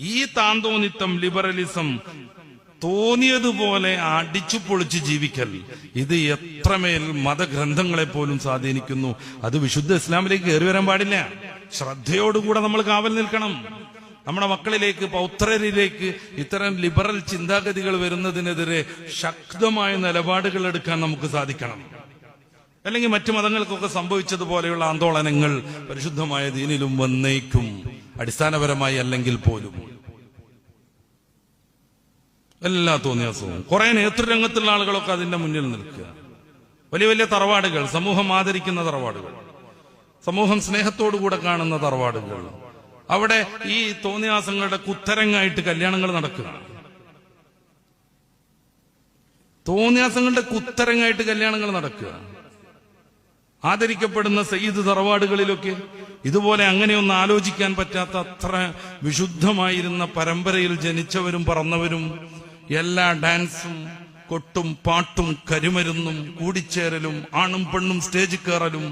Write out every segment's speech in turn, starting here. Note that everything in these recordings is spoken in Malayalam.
ഈ താന്തോന്നിത്തം ലിബറലിസം തോന്നിയതുപോലെ അടിച്ചു പൊളിച്ച് ജീവിക്കൽ. ഇത് എത്രമേൽ മതഗ്രന്ഥങ്ങളെ പോലും സ്വാധീനിക്കുന്നു. അത് വിശുദ്ധ ഇസ്ലാമിലേക്ക് കയറി വരാൻ പാടില്ല. ശ്രദ്ധയോടുകൂടെ നമ്മൾ കാവൽ നിൽക്കണം. നമ്മുടെ മക്കളിലേക്ക് പൗത്രരിലേക്ക് ഇത്തരം ലിബറൽ ചിന്താഗതികൾ വരുന്നതിനെതിരെ ശക്തമായ നിലപാടുകൾ എടുക്കാൻ നമുക്ക് സാധിക്കണം. അല്ലെങ്കിൽ മറ്റു മതങ്ങൾക്കൊക്കെ സംഭവിച്ചതുപോലെയുള്ള ആന്തോളനങ്ങൾ പരിശുദ്ധമായ ദീനിലും വന്നേക്കും. അടിസ്ഥാനപരമായി അല്ലെങ്കിൽ പോലും. എല്ലാ തോന്നിയാസവും. കുറെ നേതൃരംഗത്തുള്ള ആളുകളൊക്കെ അതിന്റെ മുന്നിൽ നിൽക്കുക. വലിയ വലിയ തറവാടുകൾ സമൂഹം ആദരിക്കുന്ന തറവാടുകൾ സമൂഹം സ്നേഹത്തോടുകൂടെ കാണുന്ന തറവാടുകൾ. അവിടെ ഈ തോന്നിയാസങ്ങളുടെ കുത്തരങ്ങായിട്ട് കല്യാണങ്ങൾ നടക്കുക. തോന്നിയാസങ്ങളുടെ കുത്തരങ്ങായിട്ട് കല്യാണങ്ങൾ നടക്കുക. ആദരിക്കപ്പെടുന്ന സയ്യിദ് തറവാടുകളിലൊക്കെ ഇതുപോലെ അങ്ങനെയൊന്നും ആലോചിക്കാൻ പറ്റാത്ത അത്ര വിശുദ്ധമായിരുന്ന പരമ്പരയിൽ ജനിച്ചവരും പറന്നവരും എല്ലാ ഡാൻസും കൊട്ടും പാട്ടും കരിമരുന്നും കൂടിച്ചേരലും ആണും പെണ്ണും സ്റ്റേജിൽ കയറലും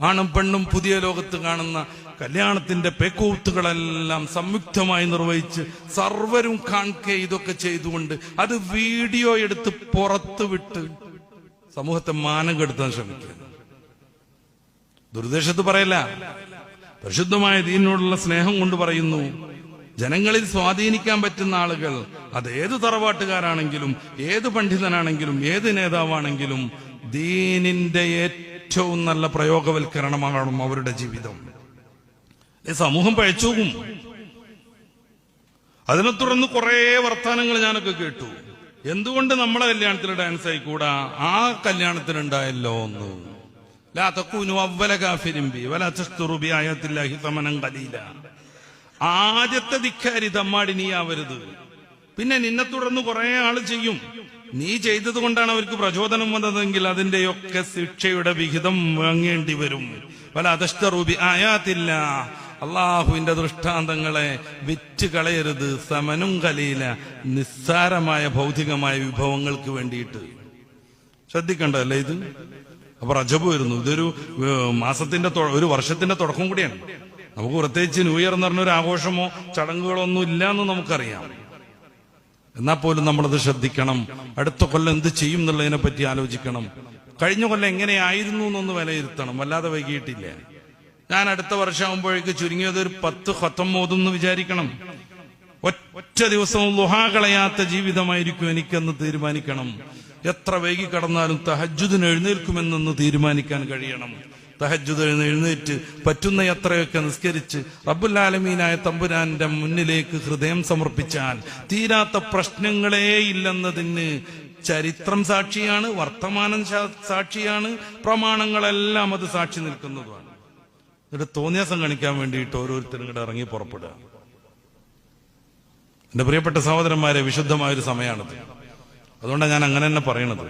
ആണും പെണ്ണും പുതിയ ലോകത്ത് കാണുന്ന കല്യാണത്തിന്റെ പേക്കൂത്തുകളെല്ലാം സംയുക്തമായി നിർവഹിച്ച് സർവരും കാൺകെ ഇതൊക്കെ ചെയ്തുകൊണ്ട് അത് വീഡിയോ എടുത്ത് പുറത്തു വിട്ട് സമൂഹത്തെ മാനം കെടുത്താൻ ശ്രമിക്കുക ദുരുദ്ദേശത്ത് പറയല്ല. പരിശുദ്ധമായ ദീനോടുള്ള സ്നേഹം കൊണ്ട് പറയുന്നു ജനങ്ങളിൽ സ്വാധീനിക്കാൻ പറ്റുന്ന ആളുകൾ അത് ഏത് തറവാട്ടുകാരാണെങ്കിലും ഏത് പണ്ഡിതനാണെങ്കിലും ഏത് നേതാവാണെങ്കിലും ദീനിന്റെ ഏറ്റവും നല്ല പ്രയോഗവൽക്കരണമാണ് അവരുടെ ജീവിതം. സമൂഹം പഴച്ചുപോകും അതിനെ തുടർന്ന് കുറെ വർത്താനങ്ങൾ ഞാനൊക്കെ കേട്ടു. എന്തുകൊണ്ട് നമ്മളെ കല്യാണത്തിൽ ഡാൻസ് ആയിക്കൂടാ? ആ കല്യാണത്തിനുണ്ടായല്ലോ എന്ന്. ലാ തക്കൂനു അവല കാഫിരിൻ ബി വലാ തഷ്തറു ബി ആയത്തില്ലാഹി സമനം ഖലീല. ആദ്യത്തെ ധിക്കാരി തമ്മാടി നീ ആവരുത്. പിന്നെ നിന്നെ തുടർന്ന് കുറെ ആൾ ചെയ്യും. നീ ചെയ്തത് കൊണ്ടാണ് അവർക്ക് പ്രചോദനം വന്നതെങ്കിൽ അതിന്റെയൊക്കെ ശിക്ഷയുടെ വിഹിതം വാങ്ങേണ്ടി വരും. പല അതഷ്ടറൂബി ആയാത്തില്ല അള്ളാഹുവിന്റെ ദൃഷ്ടാന്തങ്ങളെ വിറ്റ് കളയരുത്. സമനും കലയില നിസ്സാരമായ ഭൗതികമായ വിഭവങ്ങൾക്ക് വേണ്ടിയിട്ട്. ശ്രദ്ധിക്കണ്ടല്ലേ ഇത്? അപ്പൊ റജബ് വരുന്നു. ഇതൊരു മാസത്തിന്റെ ഒരു വർഷത്തിന്റെ തുടക്കം കൂടിയാണ്. നമുക്ക് പ്രത്യേകിച്ച് ന്യൂ ഇയർ എന്ന് പറഞ്ഞൊരു ആഘോഷമോ ചടങ്ങുകളോ ഒന്നും ഇല്ല എന്ന് നമുക്കറിയാം എന്നാൽ പോലും നമ്മളത് ശ്രദ്ധിക്കണം. അടുത്ത കൊല്ലം എന്ത് ചെയ്യും എന്നുള്ളതിനെ പറ്റി ആലോചിക്കണം. കഴിഞ്ഞ കൊല്ലം എങ്ങനെയായിരുന്നു എന്നൊന്ന് വിലയിരുത്തണം. വല്ലാതെ വൈകിയിട്ടില്ല. ഞാൻ അടുത്ത വർഷമാകുമ്പോഴേക്ക് ചുരുങ്ങിയത് ഒരു പത്ത് ഹത്തം മോതും എന്ന് വിചാരിക്കണം. ഒറ്റ ദിവസവും ലുഹാ കളയാത്ത ജീവിതമായിരിക്കും എനിക്കെന്ന് തീരുമാനിക്കണം. എത്ര വൈകി കടന്നാലും തഹജുദിന് എഴുന്നേൽക്കുമെന്നൊന്ന് തീരുമാനിക്കാൻ കഴിയണം. തഹജുദ് എഴുന്നേറ്റ് പറ്റുന്ന അത്രയൊക്കെ നിസ്കരിച്ച് റബ്ബുല്ലാലമീനായ തമ്പുരാന്റെ മുന്നിലേക്ക് ഹൃദയം സമർപ്പിച്ചാൽ തീരാത്ത പ്രശ്നങ്ങളേ ഇല്ലെന്നതിന് ചരിത്രം സാക്ഷിയാണ് വർത്തമാനം സാക്ഷിയാണ് പ്രമാണങ്ങളെല്ലാം അത് സാക്ഷി നിൽക്കുന്നതുമാണ്. എന്നിട്ട് തോന്നിയാസം കാണിക്കാൻ വേണ്ടിയിട്ട് ഓരോരുത്തരും കൂടെ ഇറങ്ങി പുറപ്പെടുക. എന്റെ പ്രിയപ്പെട്ട സഹോദരന്മാരെ വിശുദ്ധമായ ഒരു സമയമാണത് അതുകൊണ്ടാണ് ഞാൻ അങ്ങനെ തന്നെ പറയണത്.